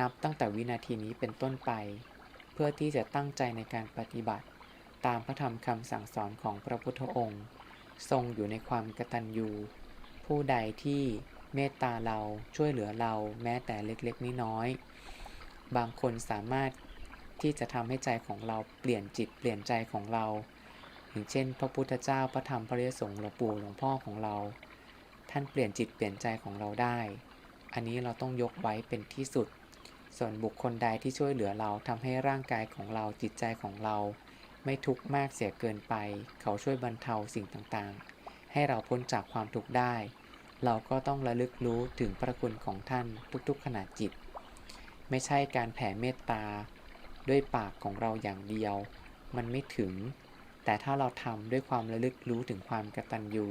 นับตั้งแต่วินาทีนี้เป็นต้นไป เพื่อที่จะตั้งใจในการปฏิบัติ ตามพระธรรมคำสั่งสอนของพระพุทธองค์ ทรงอยู่ในความกตัญญูผู้ใดที่เมตตาเราช่วยเหลือเราแม้แต่เล็กๆน้อยๆบางคนสามารถที่จะทำให้ใจของเราเปลี่ยนจิตเปลี่ยนใจของเรา อย่างเช่น พระพุทธเจ้าพระธรรมพระเยสงฆ์หลวงปู่หลวงพ่อของเรา ท่านเปลี่ยนจิตเปลี่ยนใจของเราได้ อันนี้เราต้องยกไว้เป็นที่สุด ส่วนบุคคลใดที่ช่วยเหลือเราทำให้ร่างกายของเราจิตใจของเรา ไม่ทุกข์มากเสียเกินไป เขาช่วยบรรเทาสิ่งต่างๆ ให้เราพ้นจากความทุกข์ได้ เราก็ต้องระลึกรู้ถึงพระคุณของท่านทุกๆขณะจิต ไม่ใช่การแผ่เมตตา ด้วยปากของเราอย่างเดียว มันไม่ถึง แต่ถ้าเราทำด้วยความระลึกรู้ถึงความกตัญญู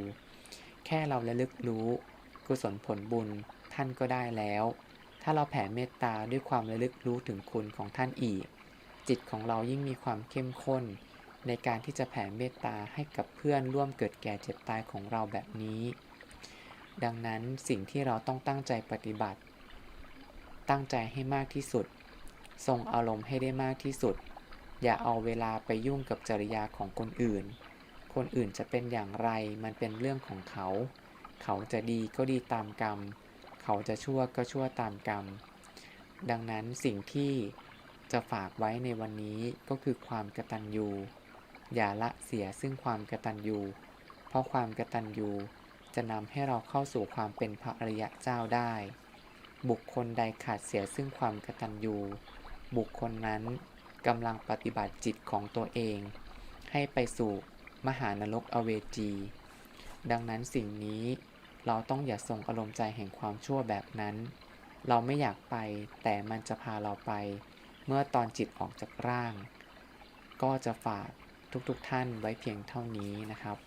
แค่เราระลึกรู้กุศลผลบุญท่านก็ได้แล้ว ถ้าเราแผ่เมตตาด้วยความระลึกรู้ถึงคุณของท่านอีก จิตของเรายิ่งมีความเข้มข้น ในการที่จะแผ่เมตตาให้กับเพื่อนร่วมเกิดแก่เจ็บตายของเราแบบนี้ ดังนั้นสิ่งที่เราต้องตั้งใจปฏิบัติ ตั้งใจให้มากที่สุด ทรงอารมณ์ให้ได้มากที่สุด อย่าเอาเวลาไปยุ่งกับจริยาของคนอื่น คนอื่นจะเป็นอย่างไรมันเป็นเรื่องของเขา เขาจะดีก็ดีตามกรรมเขาจะชั่วก็ชั่วตามกรรม ดังนั้นสิ่งที่จะฝากไว้ในวันนี้ก็คือความกระตัญญูอย่าละเสียซึ่งความกระตัญญูเพราะความกระตัญญูจะนำให้เราเข้าสู่ความเป็นพระอริยะเจ้าได้ บุคคลใดขาดเสียซึ่งความกระตัญญูบุคคลนั้นกำลังปฏิบัติจิตของตัวเอง ให้ไปสู่มหานรกอเวจี ดังนั้นสิ่งนี้ เราต้องอย่าส่งอารมณ์ใจแห่งความชั่วแบบนั้น เราไม่อยากไปแต่มันจะพาเราไป เมื่อตอนจิตออกจากร่าง ก็จะฝากทุกๆทท่านไว้เพียงเท่านี้นะครับ